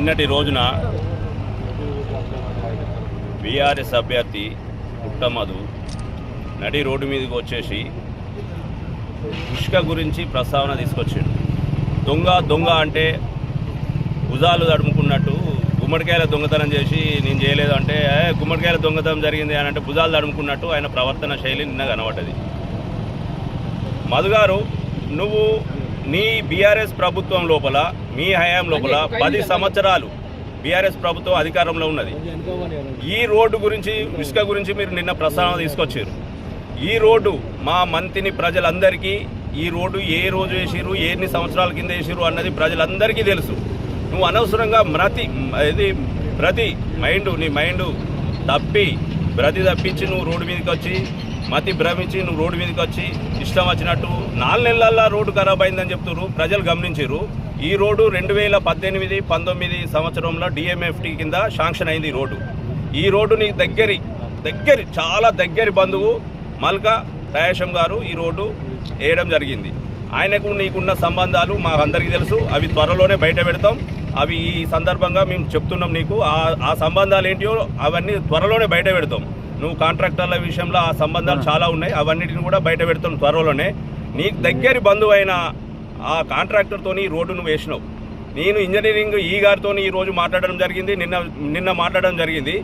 నిన్నటి రోజున బీఆర్ఎస్ అభ్యర్థి పుట్టమధు నడి రోడ్డు మీదకి వచ్చేసి ఇష్క గురించి ప్రస్తావన తీసుకొచ్చాడు. దొంగ దొంగ అంటే భుజాలు తడుముకున్నట్టు గుమ్మడికాయల దొంగతనం చేసి నేను చేయలేదు అంటే గుమ్మడికాయల దొంగతనం జరిగింది అని అంటే భుజాలు తడుముకున్నట్టు ఆయన ప్రవర్తన శైలి నిన్న కనబడ్డది. మధుగారు నువ్వు నీ బీఆర్ఎస్ ప్రభుత్వం లోపల మీ హయాం లోపల పది సంవత్సరాలు బీఆర్ఎస్ ప్రభుత్వం అధికారంలో ఉన్నది. ఈ రోడ్డు గురించి ఇసుక గురించి మీరు నిన్న ప్రస్తావన తీసుకొచ్చారు. ఈ రోడ్డు మా మంతిని ప్రజలందరికీ ఈ రోడ్డు ఏ రోజు వేసిరు ఎన్ని సంవత్సరాల కింద వేసిరు అన్నది ప్రజలందరికీ తెలుసు. నువ్వు అనవసరంగా ప్రతి ఇది ప్రతి మైండ్ నీ మైండ్ తప్పి బ్రతి తప్పించి నువ్వు రోడ్డు మీదకి వచ్చి మతి భ్రమించి నువ్వు రోడ్డు మీదకి వచ్చి ఇష్టం వచ్చినట్టు నాలుగు నెలల్లో రోడ్డు ఖరాబ్ అయిందని చెప్తున్నారు ప్రజలు గమనించారు ఈ రోడ్డు రెండు వేల పద్దెనిమిది పంతొమ్మిది సంవత్సరంలో డిఎంఎఫ్టీ కింద శాంక్షన్ అయింది ఈ రోడ్డు. ఈ రోడ్డు నీకు దగ్గరి దగ్గరి చాలా దగ్గరి బంధువు మల్కా రాయేశం గారు ఈ రోడ్డు వేయడం జరిగింది. ఆయనకు నీకున్న సంబంధాలు మాకందరికీ తెలుసు. అవి త్వరలోనే బయట పెడతాం. అవి ఈ సందర్భంగా మేము చెప్తున్నాం నీకు. ఆ ఆ సంబంధాలు ఏంటియో అవన్నీ త్వరలోనే బయట పెడతాం. నువ్వు కాంట్రాక్టర్ల విషయంలో ఆ సంబంధాలు చాలా ఉన్నాయి. అవన్నిటిని కూడా బయట పెడతాం త్వరలోనే. నీకు దగ్గరి బంధువు అయిన ఆ కాంట్రాక్టర్తోని ఈ రోడ్డు నువ్వు వేసినావు. నేను ఇంజనీరింగ్ ఈ గారితో ఈ రోజు మాట్లాడడం జరిగింది నిన్న నిన్న మాట్లాడడం జరిగింది.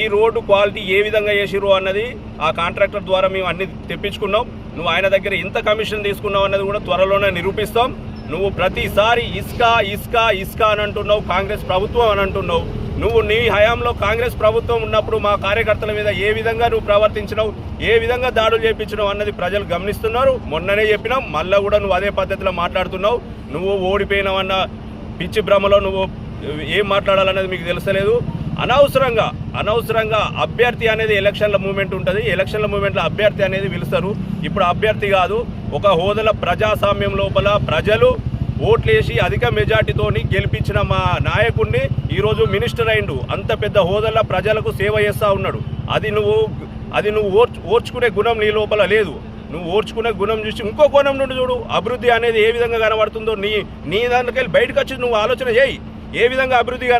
ఈ రోడ్డు క్వాలిటీ ఏ విధంగా చేసిరు అన్నది ఆ కాంట్రాక్టర్ ద్వారా మేము అన్ని తెప్పించుకున్నాం. నువ్వు ఆయన దగ్గర ఇంత కమిషన్ తీసుకున్నావు అన్నది కూడా త్వరలోనే నిరూపిస్తాం. నువ్వు ప్రతిసారి ఇసుక ఇసుక ఇసుక అని అంటున్నావు. కాంగ్రెస్ ప్రభుత్వం అని అంటున్నావు. నువ్వు నీ హయాంలో కాంగ్రెస్ ప్రభుత్వం ఉన్నప్పుడు మా కార్యకర్తల మీద ఏ విధంగా నువ్వు ప్రవర్తించినావు ఏ విధంగా దాడులు చేయించినావు అన్నది ప్రజలు గమనిస్తున్నారు. మొన్ననే చెప్పినాం మళ్ళా కూడా నువ్వు అదే పద్ధతిలో మాట్లాడుతున్నావు. నువ్వు ఓడిపోయినావన్న పిచ్చి భ్రమలో నువ్వు ఏం మాట్లాడాలన్నది మీకు తెలుసలేదు అనవసరంగా అనవసరంగా అభ్యర్థి అనేది ఎలక్షన్ల మూమెంట్ ఉంటుంది. ఎలక్షన్ల మూమెంట్లో అభ్యర్థి అనేది పిలుస్తారు. ఇప్పుడు అభ్యర్థి కాదు ఒక హోదల ప్రజాస్వామ్యం లోపల ప్రజలు ఓట్లేసి అధిక మెజార్టీతోని గెలిపించిన మా నాయకుడిని ఈరోజు మినిస్టర్ అయిండు. అంత పెద్ద హోదాలో ప్రజలకు సేవ చేస్తూ ఉన్నాడు. అది నువ్వు అది నువ్వు ఓర్చు ఓర్చుకునే గుణం నీ లోపల లేదు. నువ్వు ఓర్చుకునే గుణం చూసి ఇంకో కోణం నుండి చూడు. అభివృద్ధి అనేది ఏ విధంగా కనబడుతుందో నీ నీ దానికెళ్ళి బయటకు వచ్చి నువ్వు ఆలోచన చేయి. ఏ విధంగా అభివృద్ధి కన